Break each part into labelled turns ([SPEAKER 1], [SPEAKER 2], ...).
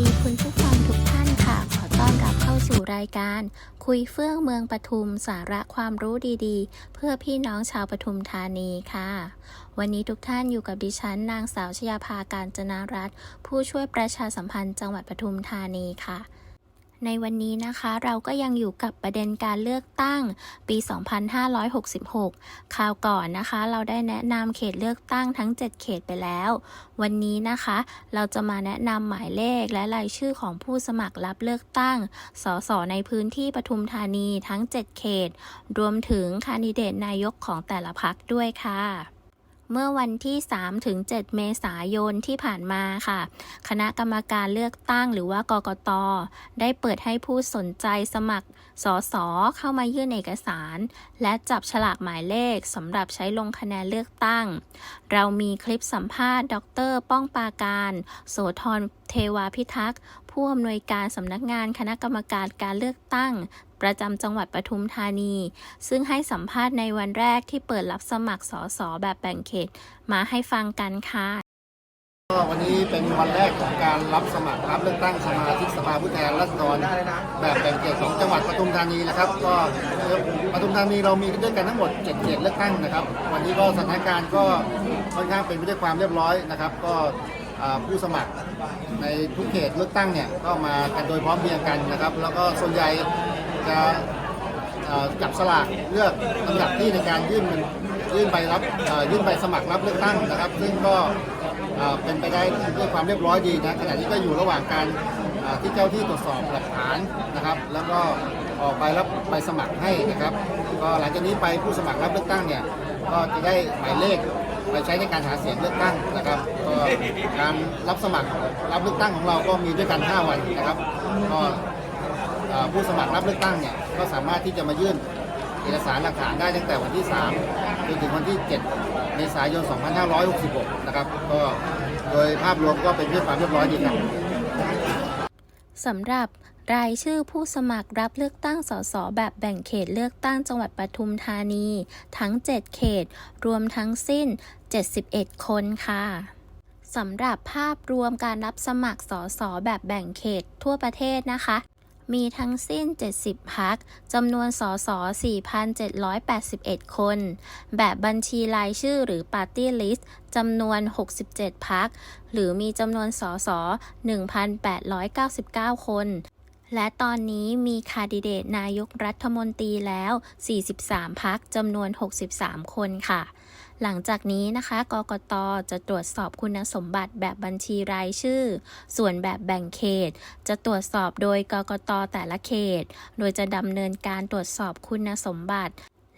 [SPEAKER 1] ดีคุณผู้ฟังทุกท่านค่ะ ขอต้อนรับเข้าสู่รายการ คุยเฟื่องเมืองปทุมสาระความรู้ดีๆ เพื่อพี่น้องชาวปทุมธานีค่ะ วันนี้ทุกท่านอยู่กับดิฉัน นางสาวชยาภาการจนารัตน์ผู้ช่วยประชาสัมพันธ์จังหวัดปทุมธานีค่ะ ในวันนี้นะคะเราก็ยังอยู่กับประเด็นการเลือกตั้งปี 2566 คราวก่อนนะคะ เราได้แนะนำเขตเลือกตั้งทั้ง 7 เขตไปแล้ว วันนี้นะคะ เราจะมาแนะนำหมายเลขและรายชื่อของผู้สมัครรับเลือกตั้ง สสในพื้นที่ปทุมธานีทั้ง 7 เขต รวมถึงคานดิเดตนายกของแต่ละพักด้วยค่ะ เมื่อวันที่3ถึง7เมษายนที่ผ่านมาค่ะ คณะกรรมการเลือกตั้งหรือว่ากกต ได้เปิดให้ผู้สนใจสมัครสสเข้ามายื่นเอกสาร และจับฉลากหมายเลขสำหรับใช้ลงคะแนนเลือกตั้ง เรามีคลิปสัมภาษณ์ ดร ป้องปาการ โสธรเทวาพิทักษ์ ผู้อำนวยการสำนักงานคณะกรรมการการเลือกตั้ง ประจำจังหวัดปทุมธานี ซึ่งให้สัมภาษณ์ในวันแรกที่เปิดรับสมัครสสแบบแบ่งเขต มาให้ฟังกันค่ะ
[SPEAKER 2] ก็วันนี้เป็นวันแรกของการรับสมัครรับเลือกตั้งสมาชิกสภาผู้แทนราษฎรแบบแบ่งเขตของจังหวัดปทุมธานีนะครับ ก็ปทุมธานีเรามีด้วยกันทั้งหมด7เขตเลือกตั้งนะครับ วันนี้ก็สถานการณ์ก็ค่อนข้างเป็นไปด้วยความเรียบร้อยนะครับ ก็ ผู้สมัครในทุกเขตเลือกตั้งเนี่ยก็มากันโดยพร้อมเพรียงกันนะครับ แล้วก็ส่วนใหญ่จะจับสลากเลือกลำดับที่ในการยื่นยื่นใบรับยื่นใบสมัครรับเลือกตั้งนะครับ ซึ่งก็เป็นไปได้ด้วยความเรียบร้อยดีนะขณะนี้ก็อยู่ระหว่างการที่เจ้าที่ตรวจสอบหลักฐานนะครับ แล้วก็ออกใบรับใบสมัครให้นะครับ ก็หลังจากนี้ไปผู้สมัครรับเลือกตั้งเนี่ยก็จะได้หมายเลข ไปใช้ในการหาเสียงเลือกตั้งนะครับก็การรับสมัครรับเลือกตั้งของเราก็มีด้วยกัน 5 วันนะครับก็ผู้สมัครรับเลือกตั้งเนี่ยก็สามารถที่จะมายื่นเอกสารหลักฐานได้ตั้งแต่วันที่3จนถึงวันที่ 7 เมษายน 2566 นะครับ ก็โดยภาพรวมก็เป็นด้วยความเรียบร้อยดีครับ
[SPEAKER 1] สำหรับ รายชื่อผู้สมัครรับเลือกตั้งสสแบบแบ่งเขตเลือกตั้งจังหวัดปทุมธานี ทั้ง 7 เขต รวมทั้งสิ้น 71 คนค่ะสำหรับภาพรวมการรับสมัครสสแบบแบ่งเขตทั่วประเทศนะคะ มีทั้งสิ้น 70 พักจำนวนสส4,781 คน แบบบัญชีรายชื่อหรือ Party List จำนวน 67 พัก หรือมีจำนวนสส1,899 คน และตอนนี้มีคาดิเดตนายกรัฐมนตรีแล้ว 43 พักจำนวน 63 คนค่ะ หลังจากนี้นะคะ กกต จะตรวจสอบคุณสมบัติแบบบัญชีรายชื่อ ส่วนแบบแบ่งเขต จะตรวจสอบโดยกกตแต่ละเขต โดยจะดำเนินการตรวจสอบคุณสมบัติ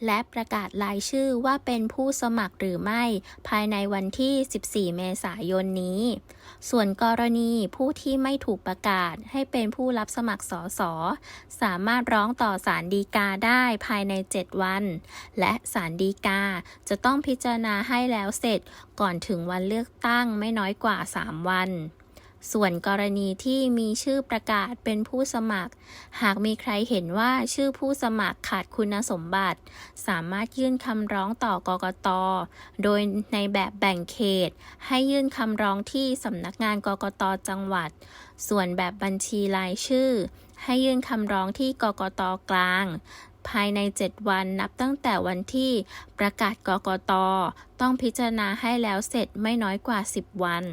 [SPEAKER 1] และประกาศรายชื่อว่าเป็นผู้สมัครหรือไม่ ภายในวันที่ 14 เมษายนนี้ ส่วนกรณีผู้ที่ไม่ถูกประกาศให้เป็นผู้รับสมัครสอสอสามารถร้องต่อศาลฎีกาได้ภายใน 7 วัน และศาลฎีกาจะต้องพิจารณาให้แล้วเสร็จก่อนถึงวันเลือกตั้งไม่น้อยกว่า 3 วัน ส่วนกรณีที่มีชื่อประกาศเป็นผู้สมัคร หากมีใครเห็นว่าชื่อผู้สมัครขาดคุณสมบัติ สามารถยื่นคำร้องต่อกกต โดยในแบบแบ่งเขต ให้ยื่นคำร้องที่สำนักงานกกตจังหวัด ส่วนแบบบัญชีรายชื่อ ให้ยื่นคำร้องที่กกตกลาง ภายใน 7 วันนับตั้งแต่วันที่ประกาศกกต ต้องพิจารณาให้แล้วเสร็จไม่น้อยกว่า 10 วัน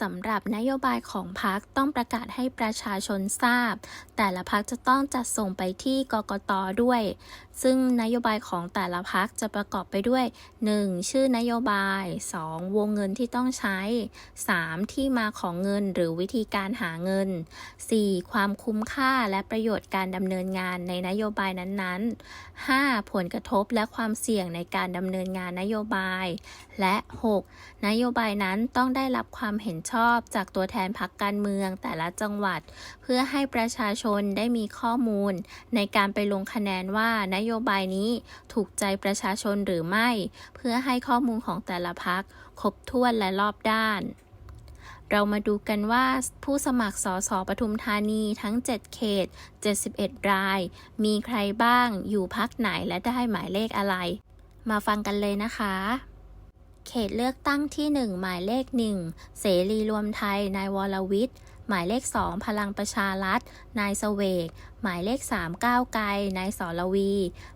[SPEAKER 1] สำหรับนโยบายของพรรคต้องประกาศให้ประชาชนทราบ แต่ละพรรคจะต้องจัดส่งไปที่กกตด้วย ซึ่งนโยบายของแต่ละพรรคจะประกอบไปด้วย 1. ชื่อนโยบาย 2. วงเงินที่ต้องใช้ 3. ที่มาของเงินหรือวิธีการหาเงิน 4. ความคุ้มค่าและประโยชน์การดำเนินงานในนโยบายนั้นๆ 5. ผลกระทบและความเสี่ยงในการดำเนินงานนโยบาย และ 6. นโยบายนั้นต้องได้รับความเห็นชอบจากตัวแทนพรรคการเมืองแต่ละจังหวัด เพื่อให้ประชาชนได้มีข้อมูล ในการไปลงคะแนนว่านโยบายนี้ถูกใจประชาชนหรือไม่ เพื่อให้ข้อมูลของแต่ละพักครบถ้วนและรอบด้านเรามาดูกันว่าผู้สมัครสสปทุมธานีทั้ง 7 เขต 71 ราย มีใครบ้าง อยู่พักไหนและได้หมายเลขอะไร มาฟังกันเลยนะคะ เขตเลือกตั้งที่ 1 หมายเลข 1 เสรีรวมไทย นายวรวิทย์ หมายเลข 2 พลังประชารัฐ นายเสวก หมายเลข 3 ก้าวไกล นายสรวี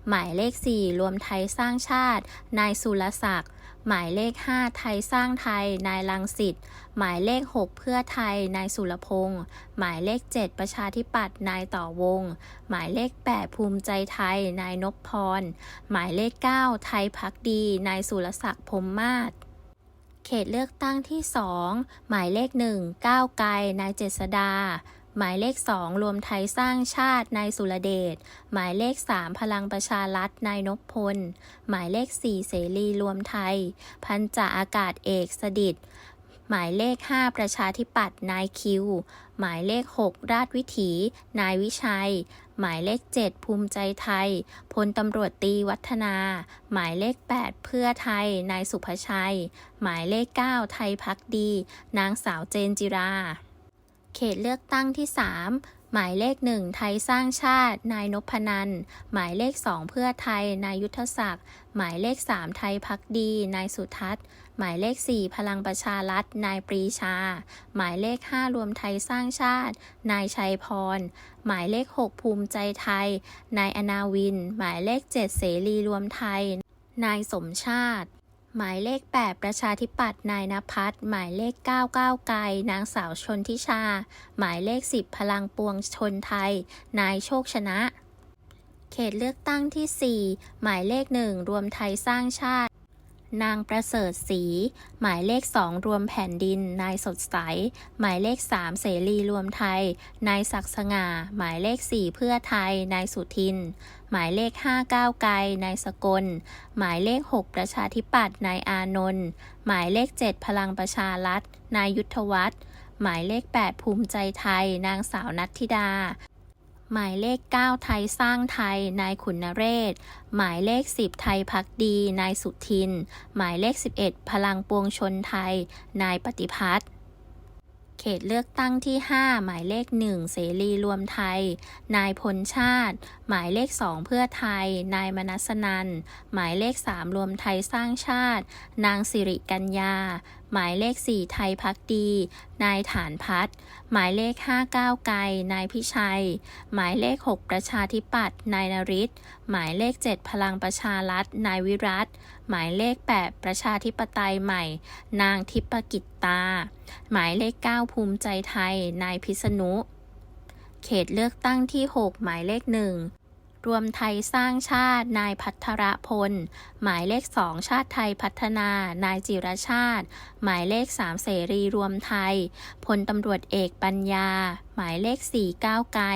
[SPEAKER 1] หมายเลข 4 รวมไทยสร้างชาติ นายสุรศักดิ์ หมายเลข 5 ไทยสร้างไทย นายลังสิตหมายเลข 6 เพื่อไทย นายสุรพงษ์หมายเลข 7 ประชาธิปัตย์นายต่อวง หมายเลข 8 ภูมิใจไทย นายนพพร หมายเลข 9 ไทยพักดี นายสุรศักดิ์พรมมาศเขตเลือกตั้งที่ 2 หมายเลข 1 ก้าวไกล นายเจษดา หมายเลข 2 รวมไทยสร้างชาตินายสุรเดช หมายเลข 3 พลังประชารัฐนายนพพล หมายเลข 4 เสรีรวมไทย พันจ่าอากาศเอกสดิตหมายเลข 5 ประชาธิปัตย์นายคิว หมายเลข 6 ราชวิถี นายวิชัย หมายเลข 7 ภูมิใจไทย พลตำรวจตีวัฒนา หมายเลข 8 เพื่อไทย นายสุภชัย หมายเลข 9 ไทยพักดี นางสาวเจนจิรา เขตเลือกตั้งที่ 3 หมายเลข 1 ไทยสร้างชาติ นายนพนันหมายเลข 2 เพื่อไทย นายยุทธศักดิ์ หมายเลข 3 ไทยพักดี นายสุทัศน์ หมายเลข 4 พลังประชารัฐ นายปรีชา หมายเลข 5 รวมไทยสร้างชาติ นายชัยพร หมายเลข 6 ภูมิใจไทย นายอนาวิน หมายเลข 7 เสรีรวมไทย นายสมชาติ หมายเลข 8 ประชาธิปัตย์นายนภัสหมายเลข 9 ก้าวไกล นางสาวชนทิชา หมายเลข 10 พลังปวงชนไทย นายโชคชนะ เขตเลือกตั้งที่ 4 หมายเลข 1 รวมไทยสร้างชาติ นางประเสริฐศรีหมายเลข2รวมแผ่นดิน นายสดใส หมายเลข3เสรีรวมไทย นายศักดิ์สง่า หมายเลข4เพื่อไทย นายสุทิน หมายเลข5ก้าวไกล นายสกล หมายเลข6ประชาธิปัตย์ นายอานนท์ หมายเลข7พลังประชารัฐ นายยุทธวัฒน์ หมายเลข8ภูมิใจไทย นางสาวนัทธิดา หมายเลข 9 ไทยสร้างไทย นายขุนนเรศ หมายเลข 10 ไทยพักดี นายสุทิน หมายเลข 11 พลังปวงชนไทย นายปฏิพัฒน์ เขตเลือกตั้งที่ 5 หมายเลข 1 เสรีรวมไทย นายพลชาติ หมายเลข 2 เพื่อไทย นายมนัสนัน หมายเลข 3 รวมไทยสร้างชาติ นางสิริกัญญา หมายเลข 4 ไทยพักดี นายฐานพัฒน์หมายเลข 5 ก้าวไกล นายพิชัย หมายเลข 6 ประชาธิปัตย์ นายนริศหมายเลข 7 พลังประชารัฐ นายวิรัต หมายเลข 8 ประชาธิปไตยใหม่ นางทิปกิจตา หมายเลข 9 ภูมิใจไทย นายพิษณุ เขตเลือกตั้งที่ 6 หมายเลข 1 รวมไทยสร้างชาติ นายพัทรพล หมายเลข 2 ชาติไทยพัฒนา นายจิรชาติ หมายเลข 3 เสรีรวมไทย พลตำรวจเอกปัญญา หมายเลข 4 ก้าวไกล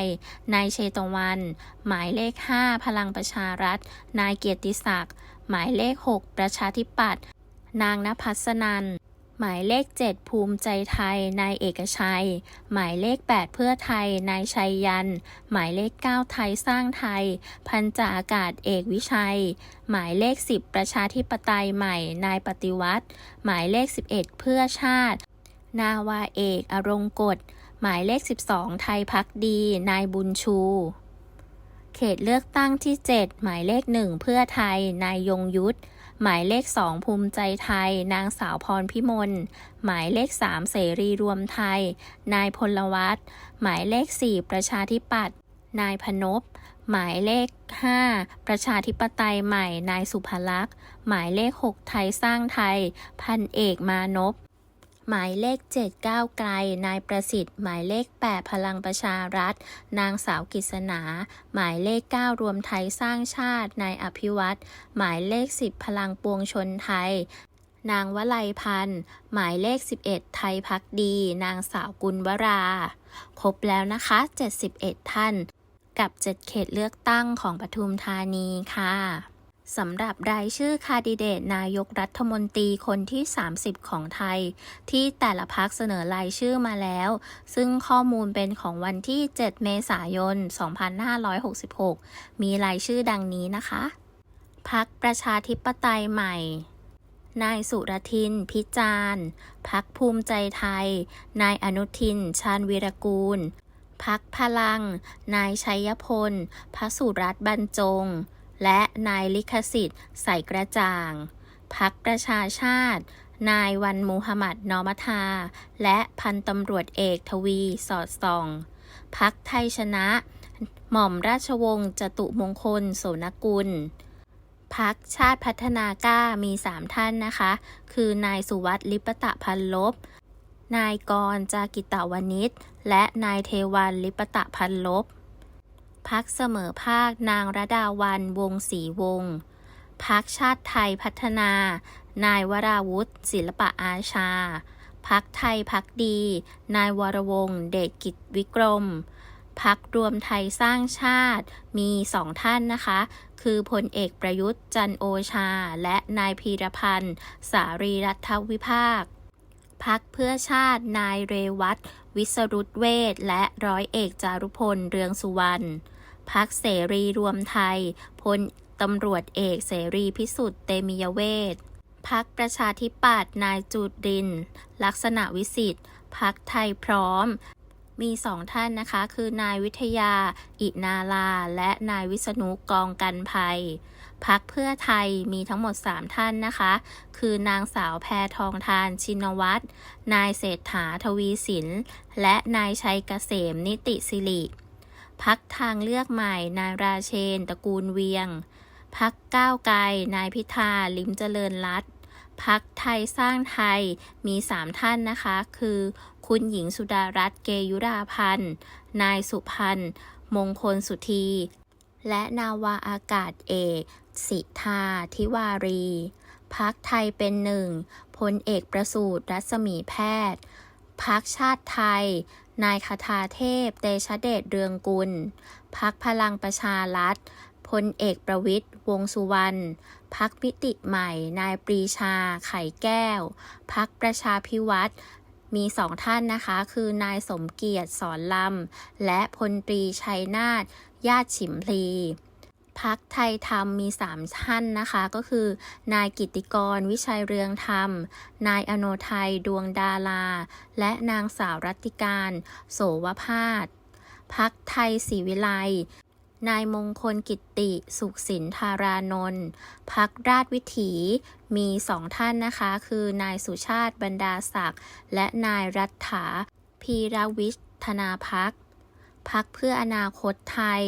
[SPEAKER 1] นายเชตวัน หมายเลข 5 พลังประชารัฐ นายเกียรติศักดิ์ หมายเลข 6 ประชาธิปัตย์นางนภัสนัน หมายเลข 7 ภูมิใจไทย นายเอกชัย หมายเลข 8 เพื่อไทย นายชัยยัน หมายเลข 9 ไทยสร้างไทย พันจ่าอากาศเอกวิชัย หมายเลข 10 ประชาธิปไตยใหม่ นายปฏิวัติ หมายเลข 11 เพื่อชาติ นาวาเอก อรงกฎ หมายเลข 12 ไทยพักดี นายบุญชู เขตเลือกตั้งที่ 7 หมายเลข 1 เพื่อไทย นายยงยุทธ หมายเลข 2 ภูมิใจไทย นางสาวพรพิมล หมายเลข 3 เสรีรวมไทย นายพลวัตหมายเลข 4 ประชาธิปัตย์นายพนพ หมายเลข 5 ประชาธิปไตยใหม่ นายสุภลักษณ์ หมายเลข 6 ไทยสร้างไทย พันเอกมานพ หมายเลข 7 ก้าวไกล นายประสิทธิ์ หมายเลข 8 พลังประชารัฐ นางสาวกิษณา หมายเลข 9 รวมไทยสร้างชาติ นายอภิวัตรหมายเลข 10 พลังปวงชนไทยนางวลัยพันธ์ หมายเลข 11 ไทยพักดี นางสาวกุลวรา ครบแล้วนะคะ 71 ท่าน กับ 7 เขตเลือกตั้งของปทุมธานีค่ะ สำหรับรายชื่อคาดิเดตนายกรัฐมนตรีคนที่ 30 ของไทย ที่แต่ละพักเสนอรายชื่อมาแล้ว ซึ่งข้อมูลเป็นของวันที่ 7 เมษายน 2566 มีรายชื่อดังนี้นะคะ พักประชาธิปไตยใหม่ นายสุรทิน พิจารณ์พักภูมิใจไทย นายอนุทิน ชาญวีรกูล พักพลัง นายชัยพล พระสุรัตน์บรรจง และนายลิขสิทธิ์ใสกระจ่าง พักประชาชาติ นายวันมูฮัมหมัดนอมัทา และพันตำรวจเอกทวีสอดส่อง พักไทยชนะ หม่อมราชวงศ์จตุมงคลโสนกุลพักชาติพัฒนากล้ามีสามท่านนะคะ คือนายสุวัสดิ์ลิปตะพันลบ นายกรจากิตะวนิชและนายเทวันลิปตะพันลบ พักเสมอภาคนางระดาวันวงศรีวงศ์พักชาติไทยพัฒนา นายวราวุฒิศิลปะอาชา พักไทยพักดี นายวรวงเดชกิจวิกรม พักรวมไทยสร้างชาติมีสองท่านนะคะ คือพลเอกประยุทธ์จันโอชา และนายพีรพันธ์ สารีรัฐวิภาคพักเพื่อชาตินายเรวัตวิสรุตเวทและร้อยเอกจารุพล เรืองสุวรรณ พักเสรีรวมไทยพลตำรวจเอกเสรีพิสุทธิ์เตมียเวทพักประชาธิปัตย์นายจูดดิน ลักษณะวิสิทธิ์พักไทยพร้อม มีสองท่านนะคะ คือนายวิทยา อินาลา และนายวิษณุกองกันภัยพักเพื่อไทยมีทั้งหมด 3 ท่านนะคะ คือนางสาวแพทองทานชินวัตรนายเศรษฐาทวีสิน และนายชัยเกษมนิติสิริ พักทางเลือกใหม่ นายราเชน ตระกูลเวียง พักก้าวไกล นายพิธา ลิมเจริญรัตนพักไทยสร้างไทยมี 3 ท่านนะคะ คือ คุณหญิงสุดารัตน์เกยุราพันธ์ นายสุพันธ์มงคลสุธี และนาวาอากาศเอก สิทาทิวารี พักไทยเป็นหนึ่งพลเอกประสูตรรัศมีแพทย์ พักชาติไทย นายคทาเทพ เตชะเดชเรืองกุล พักพลังประชารัฐ พลเอกประวิทย์วงสุวรรณ พักมิติใหม่ นายปรีชา ไข่แก้ว พักประชาพิวัตรมีสองท่านนะคะ คือนายสมเกียรติสอนลำ และพลตรีชัยนาท ญาติฉิมพลี พักไทยธรรมมีสามท่านนะคะ ก็คือ นายกิติกร วิชัยเรืองธรรม นายอโนไทยดวงดารา และนางสาวรัตติการ โสวพาสพักไทยศรีวิไลนายมงคลกิตติ สุขสินธารานนท์พักราชวิถีมีสองท่านนะคะ คือนายสุชาติบรรดาศักดิ์และนายรัฐาพีรวิชธนาพัก พักเพื่ออนาคตไทย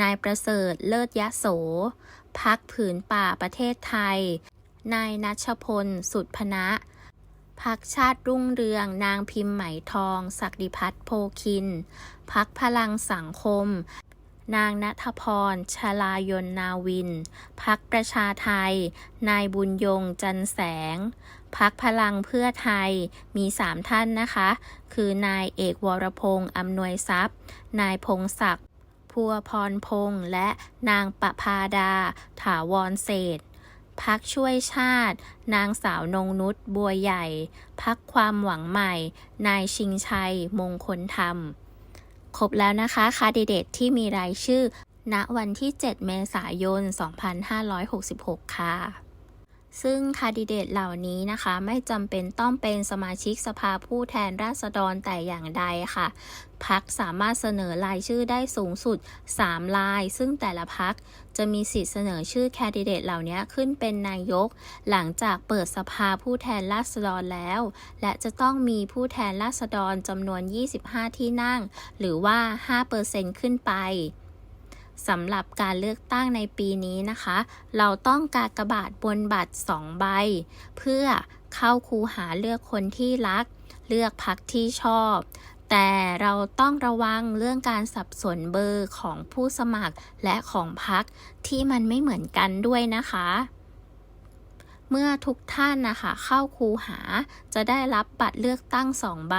[SPEAKER 1] นายประเสริฐเลิศยะโส พักผืนป่าประเทศไทย นายนัชพล สุดพนะพักชาติรุ่งเรือง นางพิมพ์ไหมทอง ศักดิพัฒน์โพคิน พักพลังสังคม นางณทพร ชลายนนาวิน พักประชาไทย นายบุญยง จันแสง พักพลังเพื่อไทย มีสามท่านนะคะ คือนายเอกวรพงษ์อำนวยทรัพย์ นายพงศักดิ์พัวพรพงษ์ และนางประพาดา ถาวรเศษพักช่วยชาติ นางสาวนงนุชบัวใหญ่ พักความหวังใหม่ นายชิงชัย มงคลธรรม ครบแล้วนะคะคาดิเดตที่มีรายชื่อ ณวันที่ 7 เมษายน 2566 ค่ะ ซึ่งคาดิเดตเหล่านี้นะคะ ไม่จำเป็นต้องเป็นสมาชิกสภาผู้แทนราษฎรแต่อย่างใดค่ะพักสามารถเสนอรายชื่อได้สูงสุด 3 ราย ซึ่งแต่ละพักจะมีสิทธิ์เสนอชื่อแคนดิเดตเหล่านี้ขึ้นเป็นนายก หลังจากเปิดสภาผู้แทนราษฎรแล้ว และจะต้องมีผู้แทนราษฎรจำนวน 25 ที่นั่ง หรือว่า 5%ขึ้นไป สำหรับการเลือกตั้งในปีนี้นะคะ เราต้องกากบาทบนบัตร 2 ใบ เพื่อเข้าคูหาเลือกคนที่รัก เลือกพักที่ชอบ แต่เราต้องระวังเรื่องการสับสนเบอร์ของผู้สมัครและของพักที่มันไม่เหมือนกันด้วยนะคะ เมื่อทุกท่านนะคะเข้าคูหาจะได้รับบัตรเลือกตั้งสองใบ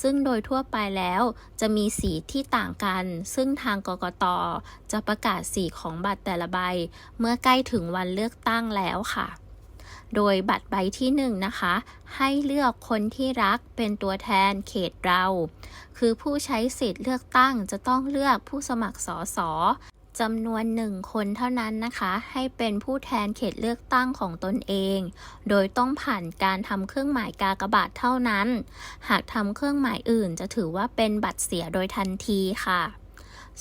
[SPEAKER 1] ซึ่งโดยทั่วไปแล้วจะมีสีที่ต่างกัน ซึ่งทางกกตจะประกาศสีของบัตรแต่ละใบ เมื่อใกล้ถึงวันเลือกตั้งแล้วค่ะโดยบัตรใบที่หนึ่งนะคะ ให้เลือกคนที่รักเป็นตัวแทนเขตเรา คือผู้ใช้สิทธิ์เลือกตั้งจะต้องเลือกผู้สมัครสส จำนวนหนึ่งคนเท่านั้นนะคะ ให้เป็นผู้แทนเขตเลือกตั้งของตนเอง โดยต้องผ่านการทำเครื่องหมายกากบาทเท่านั้น หากทำเครื่องหมายอื่นจะถือว่าเป็นบัตรเสียโดยทันทีค่ะ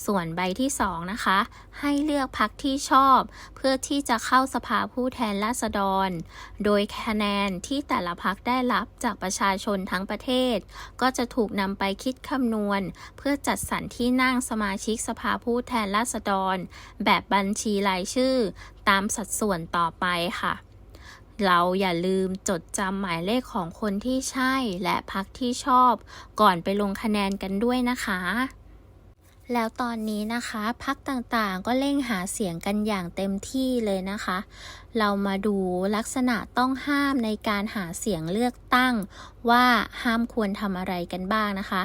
[SPEAKER 1] ส่วนใบที่ 2 นะคะ ให้เลือกพักที่ชอบ เพื่อที่จะเข้าสภาผู้แทนราษฎร โดยคะแนนที่แต่ละพักได้รับจากประชาชนทั้งประเทศ ก็จะถูกนำไปคิดคำนวณ เพื่อจัดสรรที่นั่งสมาชิกสภาผู้แทนราษฎร แบบบัญชีรายชื่อ ตามสัดส่วนต่อไปค่ะเราอย่าลืมจดจำหมายเลขของคนที่ใช่และพักที่ชอบ ก่อนไปลงคะแนนกันด้วยนะคะ แล้วตอนนี้นะคะพักต่างๆก็เร่งหาเสียงกันอย่างเต็มที่เลยนะคะ เรามาดูลักษณะต้องห้ามในการหาเสียงเลือกตั้ง ว่าห้ามควรทำอะไรกันบ้างนะคะ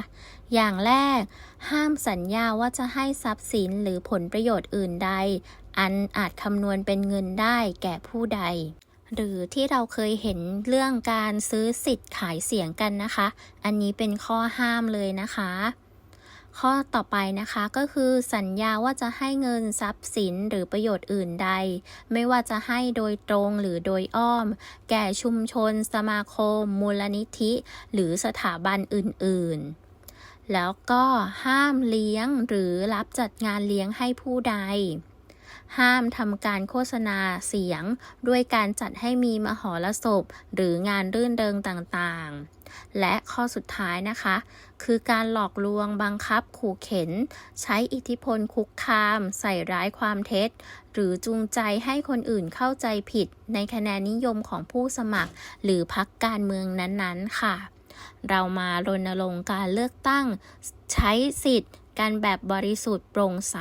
[SPEAKER 1] อย่างแรก ห้ามสัญญาว่าจะให้ทรัพย์สินหรือผลประโยชน์อื่นใด อันอาจคำนวณเป็นเงินได้แก่ผู้ใดหรือที่เราเคยเห็นเรื่องการซื้อสิทธิ์ขายเสียงกันนะคะ อันนี้เป็นข้อห้ามเลยนะคะ ข้อต่อไปนะคะก็คือสัญญาว่าจะให้เงินทรัพย์สินหรือประโยชน์อื่นใด ไม่ว่าจะให้โดยตรงหรือโดยอ้อม แก่ชุมชน สมาคม มูลนิธิ หรือสถาบันอื่น ๆ แล้วก็ห้ามเลี้ยงหรือรับจัดงานเลี้ยงให้ผู้ใด ห้ามทำการโฆษณาเสียง ด้วยการจัดให้มีมหรสพ หรืองานรื่นเริงต่างๆ และข้อสุดท้ายนะคะ คือการหลอกลวงบังคับขู่เข็น ใช้อิทธิพลคุกคาม ใส่ร้ายความเท็จ หรือจูงใจให้คนอื่นเข้าใจผิด ในคะแนนนิยมของผู้สมัคร หรือพรรคการเมืองนั้นๆ ค่ะเรามารณรงค์การเลือกตั้ง ใช้สิทธิ์ กันแบบบริสุทธิ์โปร่งใส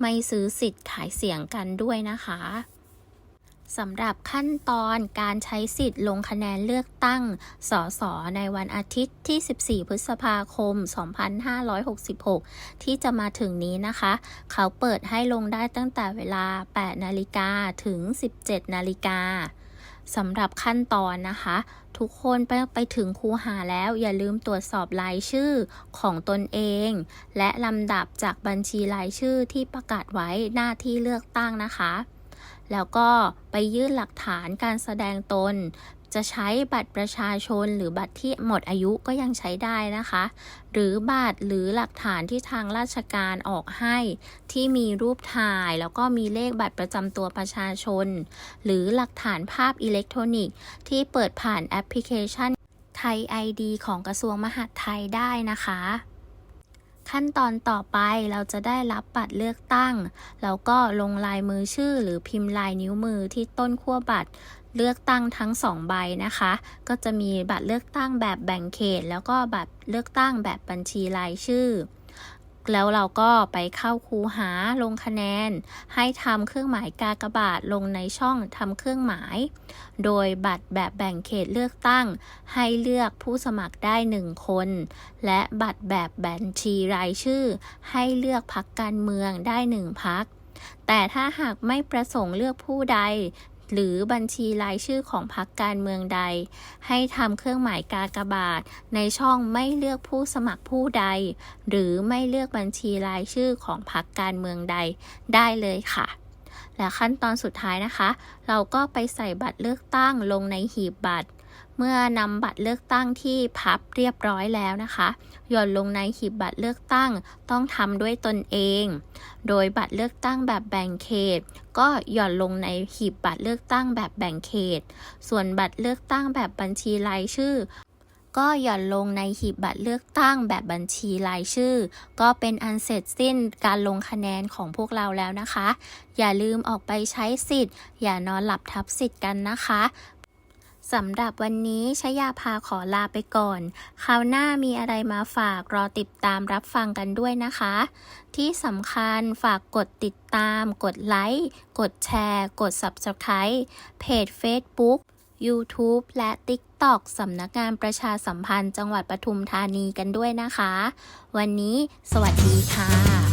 [SPEAKER 1] ไม่ซื้อสิทธิ์ขายเสียงกันด้วยนะคะสำหรับขั้นตอนการใช้สิทธิ์ลงคะแนนเลือกตั้ง สส ในวันอาทิตย์ที่ 14 พฤษภาคม 2566 ที่จะมาถึงนี้นะคะ เขาเปิดให้ลงได้ตั้งแต่เวลา 8 นาฬิกาถึง 17 นาฬิกา สำหรับขั้นตอนนะคะ ทุกคนไปไปถึงครูหาแล้วอย่าลืมตรวจสอบรายชื่อของตนเอง และลำดับจากบัญชีรายชื่อที่ประกาศไว้หน้าที่เลือกตั้งนะคะ แล้วก็ไปยื่นหลักฐานการแสดงตน จะใช้บัตรประชาชนหรือบัตรที่หมดอายุก็ยังใช้ได้นะคะ หรือบัตรหรือหลักฐานที่ทางราชการออกให้ ที่มีรูปถ่ายแล้วก็มีเลขบัตรประจำตัวประชาชน หรือหลักฐานภาพอิเล็กทรอนิกส์ ที่เปิดผ่านแอปพลิเคชันไทย ID ของกระทรวงมหาดไทยได้นะคะขั้นตอนต่อไปเราจะได้รับบัตรเลือกตั้ง แล้วก็ลงลายมือชื่อหรือพิมพ์ลายนิ้วมือที่ต้นขั้วบัตร เลือกตั้งทั้ง 2 ใบนะคะ ก็จะมีบัตรเลือกตั้งแบบแบ่งเขต แล้วก็บัตรเลือกตั้งแบบบัญชีรายชื่อ แล้วเราก็ไปเข้าคูหาลงคะแนน ให้ทำเครื่องหมายกากบาทลงในช่องทำเครื่องหมาย โดยบัตรแบบแบ่งเขตเลือกตั้ง ให้เลือกผู้สมัครได้ 1 คน และบัตรแบบบัญชีรายชื่อ ให้เลือกพักการเมืองได้ 1พักแต่ถ้าหากไม่ประสงค์เลือกผู้ใด หรือบัญชีรายชื่อของพรรคการเมืองใด ให้ทำเครื่องหมายกากบาท ในช่องไม่เลือกผู้สมัครผู้ใด หรือไม่เลือกบัญชีรายชื่อของพรรคการเมืองใดได้เลยค่ะ และขั้นตอนสุดท้ายนะคะ เราก็ไปใส่บัตรเลือกตั้งลงในหีบบัตร เมื่อนำบัตรเลือกตั้งที่พับเรียบร้อยแล้วนะคะ หย่อนลงในหีบบัตรเลือกตั้งต้องทำด้วยตนเอง โดยบัตรเลือกตั้งแบบแบ่งเขต ก็หย่อนลงในหีบบัตรเลือกตั้งแบบแบ่งเขต ส่วนบัตรเลือกตั้งแบบบัญชีรายชื่อก็หย่อนลงในหีบบัตรเลือกตั้งแบบบัญชีรายชื่อ ก็เป็นอันเสร็จสิ้นการลงคะแนนของพวกเราแล้วนะคะ อย่าลืมออกไปใช้สิทธิ์ อย่านอนหลับทับสิทธิ์กันนะคะ สำหรับวันนี้ชยาพาขอลาไปก่อน คราวหน้ามีอะไรมาฝากรอติดตามรับฟังกันด้วยนะคะ ที่สำคัญฝากกดติดตาม กดไลค์ กดแชร์ กด Subscribe เพจ Facebook YouTube และ TikTok สำนักงานประชาสัมพันธ์จังหวัดปทุมธานีกันด้วยนะคะ วันนี้สวัสดีค่ะ